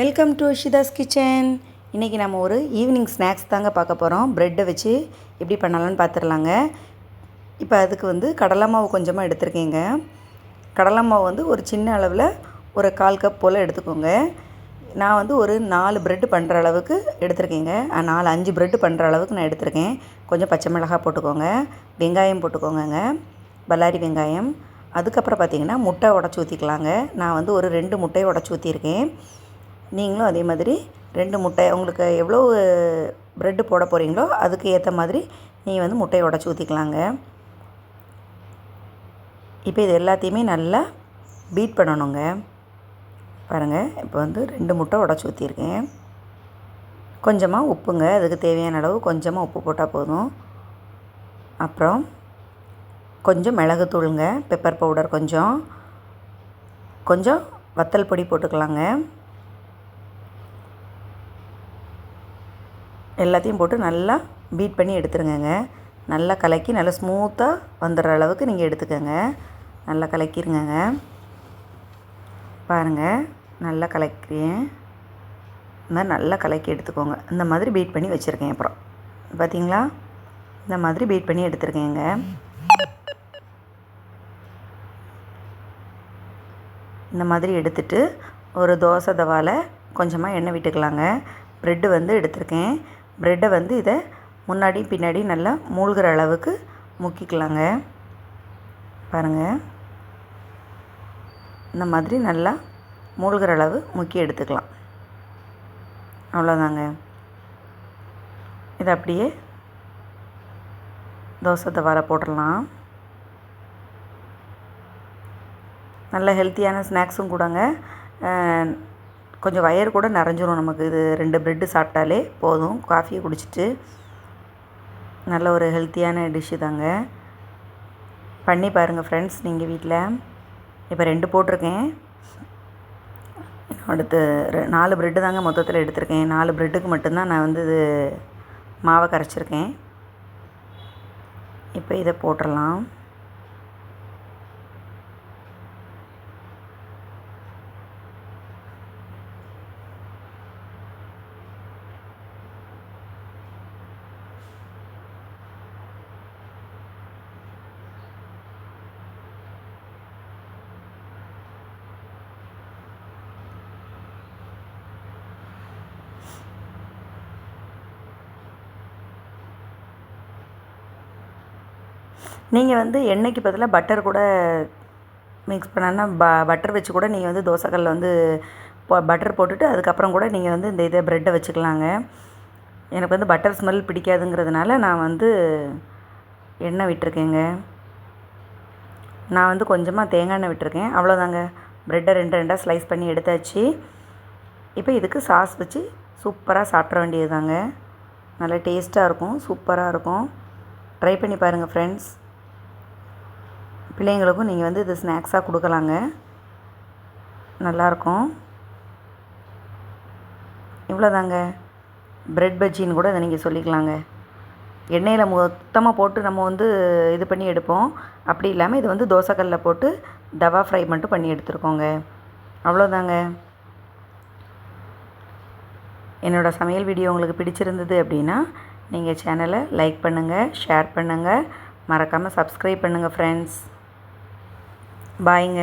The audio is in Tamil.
வெல்கம் டு ஷிதாஸ் கிச்சன் இன்றைக்கி நம்ம ஒரு ஈவினிங் ஸ்நாக்ஸ் தாங்க பார்க்க போகிறோம் ப்ரெட்டை வச்சு எப்படி பண்ணலாம்னு பார்த்துடலாங்க. இப்போ அதுக்கு வந்து கடலை மாவு கொஞ்சமாக எடுத்துருக்கேங்க. கடலை மாவு வந்து ஒரு சின்ன அளவில் ஒரு கால் கப் போல் எடுத்துக்கோங்க. நான் வந்து ஒரு நாலு ப்ரெட்டு பண்ணுற அளவுக்கு எடுத்துருக்கேங்க. நாலு அஞ்சு ப்ரெட்டு பண்ணுற அளவுக்கு நான் எடுத்திருக்கேன். கொஞ்சம் பச்சை மிளகாய் போட்டுக்கோங்க. வெங்காயம் போட்டுக்கோங்கங்க. பல்லாரி வெங்காயம். அதுக்கப்புறம் பார்த்தீங்கன்னா முட்டை உடச்சி ஊற்றிக்கலாங்க நான் வந்து ஒரு ரெண்டு முட்டையை உடச்சி ஊற்றிருக்கேன் நீங்களும் அதே மாதிரி ரெண்டு முட்டை உங்களுக்கு எவ்வளோ ப்ரெட்டு போட போகிறீங்களோ அதுக்கு ஏற்ற மாதிரி நீங்கள் வந்து முட்டையை உடச்சி ஊற்றிக்கலாங்க இப்போ இது எல்லாத்தையுமே நல்லா பீட் பண்ணணுங்க. பாருங்கள் இப்போ வந்து ரெண்டு முட்டை உடச்சி ஊற்றிருக்கேன் கொஞ்சமாக உப்புங்க அதுக்கு தேவையான அளவு கொஞ்சமாக உப்பு போட்டால் போதும். அப்புறம் கொஞ்சம் மிளகுத்தூளுங்க பெப்பர் பவுடர் கொஞ்சம். கொஞ்சம் வத்தல் பொடி போட்டுக்கலாங்க. எல்லாத்தையும் போட்டு நல்லா பீட் பண்ணி எடுத்துருங்கங்க. நல்லா கலக்கி நல்லா ஸ்மூத்தாக வந்துடுற அளவுக்கு நீங்கள் எடுத்துக்கோங்க. நல்லா கலக்கிருங்கங்க. பாருங்கள் நல்லா கலக்கிறேன். இந்த மாதிரி நல்லா கலக்கி எடுத்துக்கோங்க. இந்த மாதிரி பீட் பண்ணி வச்சுருக்கேன் அப்புறம். பார்த்தீங்களா இந்த மாதிரி பீட் பண்ணி எடுத்துருக்கேங்க. இந்த மாதிரி எடுத்துட்டு ஒரு தோசை தவாவில் கொஞ்சமாக எண்ணெய் விட்டுக்கலாங்க. ப்ரெட்டு வந்து எடுத்திருக்கேன். ப்ரெட்டை வந்து இதை முன்னாடி பின்னாடி நல்லா மூழ்கிற அளவுக்கு முக்கிக்கலாங்க. பாருங்கள் இந்த மாதிரி நல்லா மூழ்கிற அளவு முக்கி எடுத்துக்கலாம். அவ்வளோதாங்க. இதை அப்படியே தோசை தவாவில் போட்டுடலாம். நல்ல ஹெல்த்தியான ஸ்நாக்ஸும் கூடங்க. கொஞ்சம் வயிறு கூட நிறைஞ்சிரும் நமக்கு. இது ரெண்டு ப்ரெட்டு சாப்பிட்டாலே போதும். காஃபியை குடிச்சிட்டு நல்ல ஒரு ஹெல்த்தியான டிஷ்ஷு தாங்க. பண்ணி பாருங்கள் ஃப்ரெண்ட்ஸ் நீங்கள் வீட்டில் இப்போ ரெண்டு போட்டிருக்கேன். அடுத்து ரெ- நாலு ப்ரெட்டு தாங்க மொத்தத்தில் எடுத்திருக்கேன். நாலு ப்ரெட்டுக்கு மட்டும்தான் நான் வந்து இது மாவை கரைச்சிருக்கேன். இப்போ இதை போட்டுடலாம் நீங்கள் வந்து எண்ணெய்க்கு பதிலாக பட்டர் கூட மிக்ஸ் பண்ணனா ப பட்டர் வச்சு கூட நீங்கள் வந்து தோசைக்கல்ல வந்து பட்டர் போட்டுட்டு அதுக்கப்புறம் கூட நீங்கள் வந்து இந்த இதை ப்ரெட்டை வச்சுக்கலாங்க. எனக்கு வந்து பட்டர் ஸ்மெல் பிடிக்காதுங்கிறதுனால நான் வந்து எண்ணெய் விட்டிருக்கேங்க. நான் வந்து கொஞ்சமாக தேங்காய் எண்ணெய் விட்டிருக்கேன். அவ்வளோதாங்க. ப்ரெட்டை ரெண்டு ரெண்டாக ஸ்லைஸ் பண்ணி எடுத்தாச்சு. இப்போ இதுக்கு சாஸ் வச்சு சூப்பராக சாப்பிட்ற வேண்டியதுதாங்க. நல்லா டேஸ்ட்டாக இருக்கும். சூப்பராக இருக்கும். ட்ரை பண்ணி பாருங்கள் ஃப்ரெண்ட்ஸ் பிள்ளைங்களுக்கும் நீங்கள் வந்து இது ஸ்நாக்ஸாக கொடுக்கலாங்க. நல்லாயிருக்கும் இவ்வளோதாங்க ப்ரெட் பஜ்ஜின்னு கூட இதை நீங்கள் சொல்லிக்கலாங்க. எண்ணெயில் மொத்தமாக போட்டு நம்ம வந்து இது பண்ணி எடுப்போம். அப்படி இல்லாமல் இது வந்து தோசைக்கல்லில் போட்டு தவா ஃப்ரை மட்டும் பண்ணி எடுத்துருக்கோங்க. அவ்வளோதாங்க என்னோடய சமையல் வீடியோ உங்களுக்கு பிடிச்சிருந்தது அப்படின்னா நீங்கள் சேனலை லைக் பண்ணுங்கள் ஷேர் பண்ணுங்கள். மறக்காமல் சப்ஸ்கிரைப் பண்ணுங்கள் ஃப்ரெண்ட்ஸ் பாய்ங்க.